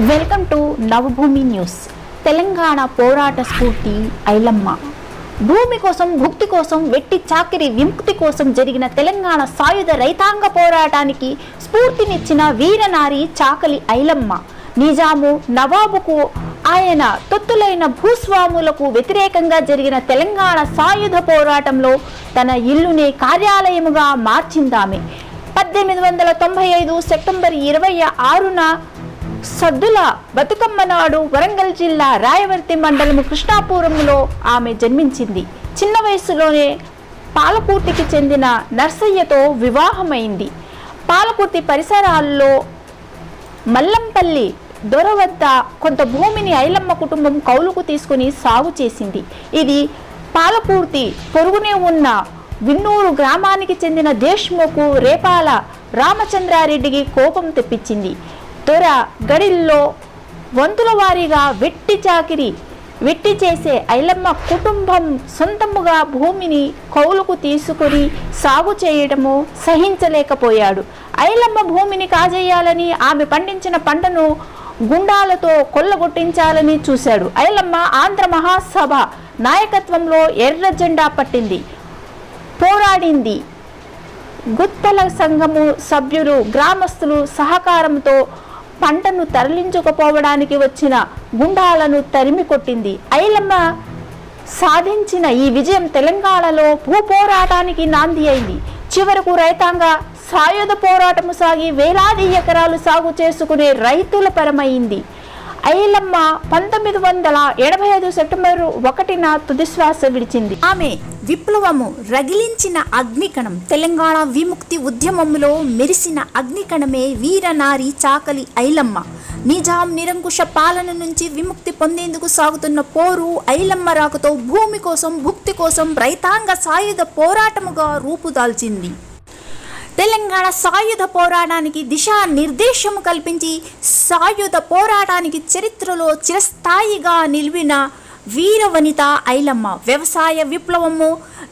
Welcome to Navabhoomi news. Telangana పోరాట స్ఫూర్తి ఐలమ్మ. భూమి కోసం భుక్తి కోసం వెట్టి చాకిరి విముక్తి కోసం జరిగిన తెలంగాణ సాయుధ రైతాంగ పోరాటానికి స్ఫూర్తినిచ్చిన వీరనారి చాకలి ఐలమ్మ. నిజాము నవాబుకు ఆయన తొత్తులైన భూస్వాములకు వ్యతిరేకంగా జరిగిన తెలంగాణ సాయుధ పోరాటంలో తన ఇల్లునే కార్యాలయముగా మార్చిందామె. పద్దెనిమిది వందల తొంభై ఐదు సెప్టెంబర్ ఇరవై ఆరున సద్దుల బతుకమ్మ నాడు వరంగల్ జిల్లా రాయవర్తి మండలము కృష్ణాపురంలో ఆమె జన్మించింది. చిన్న వయసులోనే పాలపూర్తికి చెందిన నర్సయ్యతో వివాహమైంది. పాలపూర్తి పరిసరాల్లో మల్లంపల్లి దొర వద్ద కొంత భూమిని ఐలమ్మ కుటుంబం కౌలుకు తీసుకుని సాగు చేసింది. ఇది పాలపూర్తి పొరుగునే ఉన్న విన్నూరు గ్రామానికి చెందిన దేశ్ముఖు రేపాల రామచంద్రారెడ్డికి కోపం తెప్పించింది. దొర గడిల్లో వంతుల వారీగా వెట్టి చాకిరి వెట్టి చేసే ఐలమ్మ కుటుంబం సొంతముగా భూమిని కౌలుకు తీసుకుని సాగు చేయడము సహించలేకపోయాడు. ఐలమ్మ భూమిని కాజేయాలని ఆమె పండించిన పంటను గుండాలతో కొల్లగొట్టించాలని చూశాడు. ఐలమ్మ ఆంధ్ర మహాసభ నాయకత్వంలో ఎర్ర జెండా పట్టింది. పోరాడింది. గుత్తల సంఘము సభ్యులు గ్రామస్తులు సహకారంతో పంటను తరలించకపోవడానికి వచ్చిన గుండాలను తరిమి కొట్టింది. ఐలమ్మ సాధించిన ఈ విజయం తెలంగాణలో భూ పోరాటానికి నాంది అయింది. చివరకు రైతాంగ సాయుధ పోరాటము సాగి వేలాది ఎకరాలు సాగు చేసుకునే రైతుల పరమైంది. ఐలమ్మ పంతొమ్మిది వందల ఎనభై ఐదు సెప్టెంబర్ ఒకటిన తుదిశ్వాస విడిచింది. ఆమె విప్లవము రగిలించిన అగ్నికణం. తెలంగాణ విముక్తి ఉద్యమంలో మెరిసిన అగ్నికణమే వీరనారి చాకలి ఐలమ్మ నిజాం నిరంకుశ పాలన నుంచి విముక్తి పొందేందుకు సాగుతున్న పోరు ఐలమ్మ రాకతో భూమి కోసం భుక్తి కోసం రైతాంగ సాయుధ పోరాటముగా రూపుదాల్చింది. తెలంగాణ సాయుధ పోరాటానికి దిశా నిర్దేశము కల్పించి సాయుధ పోరాటానికి చరిత్రలో చిరస్థాయిగా నిలిపిన వీరవనిత ఐలమ్మ వ్యవసాయ విప్లవము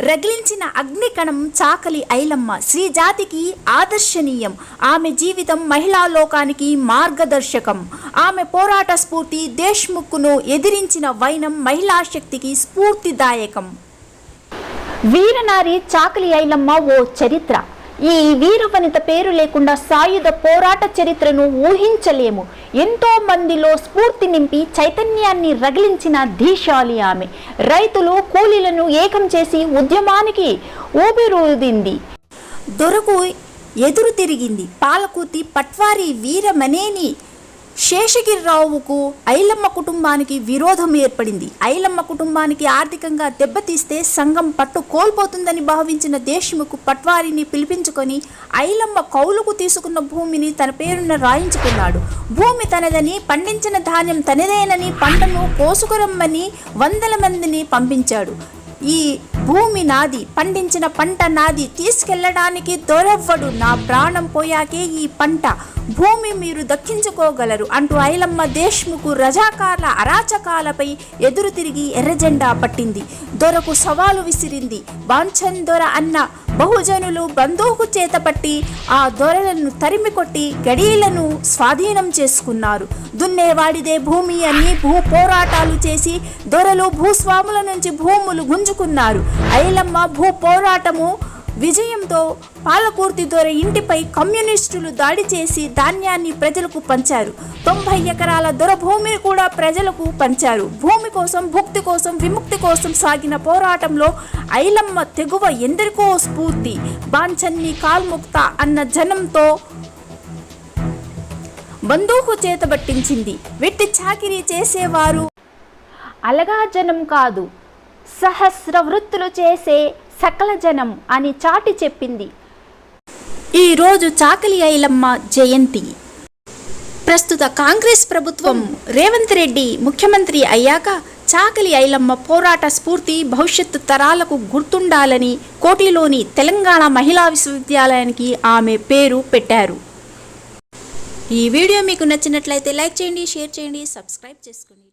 రగిలించిన అగ్నికణం చాకలి ఐలమ్మ శ్రీ జాతికి ఆదర్శనీయం. ఆమె జీవితం మహిళా లోకానికి మార్గదర్శకం. ఆమె పోరాట స్ఫూర్తి దేశ్ముఖ్ను ఎదిరించిన వైనం మహిళా శక్తికి స్ఫూర్తిదాయకం. వీరనారి చాకలి ఐలమ్మ ఓ చరిత్ర. ఈ వీరవనిత పేరు లేకుండా సాయుధ పోరాట చరిత్రను ఊహించలేము. ఎంతో మందిలో స్ఫూర్తి నింపి చైతన్యాన్ని రగిలించిన ధీశాలి ఆమె. రైతులు కూలీలను ఏకం చేసి ఉద్యమానికి ఊపిరూదింది దొరకు ఎదురు తిరిగింది. పాలకూతి పట్వారి వీరమనేని శేషగిరిరావుకు ఐలమ్మ కుటుంబానికి విరోధం ఏర్పడింది. ఐలమ్మ కుటుంబానికి ఆర్థికంగా దెబ్బతీస్తే సంఘం పట్టు కోల్పోతుందని భావించిన దేశముకు పట్వారిని పిలిపించుకొని ఐలమ్మ కౌలుకు తీసుకున్న భూమిని తన పేరున రాయించుకున్నాడు. భూమి తనదని పండించిన ధాన్యం తనదేనని పంటను కోసుకురమ్మని వందల మందిని పంపించాడు. ఈ భూమి నాది పండించిన పంట నాది తీసుకెళ్ళడానికి దొరవ్వడు. నా ప్రాణం పోయాకే ఈ పంట. భూమి మీరు దక్కించుకోగలరు అంటూ ఐలమ్మ దేశ్ముఖు రజాకార్ల అరాచకాలపై ఎదురు తిరిగి ఎర్రజెండా పట్టింది. దొరకు సవాలు విసిరింది. బాంఛన్ దొర అన్న బహుజనులు బందూకు చేతపట్టి ఆ దొరలను తరిమి కొట్టి గడీలను స్వాధీనం చేసుకున్నారు. దున్నేవాడిదే భూమి అని భూ పోరాటాలు చేసి దొరలు భూస్వాముల నుంచి భూములు గుంజుకున్నారు. ఐలమ్మ భూ పోరాటము విజయంతో పాలకూర్తి దొర ఇంటిపై కమ్యూనిస్టులు దాడి చేసి ధాన్యాన్ని ప్రజలకు పంచారు. తొంభై ఎకరాల దొర భూమిని కూడా ప్రజలకు పంచారు. భూమి కోసం భుక్తి కోసం విముక్తి కోసం సాగిన పోరాటంలో ఐలమ్మ తెగువ ఎందరికో స్ఫూర్తి. బాంఛన్ని కాల్ముక్త అన్న జనంతో బందూకు చేతబట్టించింది. వెట్టి చాకిరీ చేసేవారు. అలగా జనం కాదు. సహస్ర వృత్తులు చేసే సకల జనం అని చాటి చెప్పింది. ఈరోజు చాకలి ఐలమ్మ జయంతి. ప్రస్తుత కాంగ్రెస్ ప్రభుత్వం రేవంత్ రెడ్డి ముఖ్యమంత్రి అయ్యాక చాకలి ఐలమ్మ పోరాట స్ఫూర్తి భవిష్యత్తు తరాలకు గుర్తుండాలని కోటిలోని తెలంగాణ మహిళా విశ్వవిద్యాలయానికి ఆమె పేరు పెట్టారు. ఈ వీడియో మీకు నచ్చినట్లయితే లైక్ చేయండి షేర్ చేయండి సబ్స్క్రైబ్ చేసుకోండి.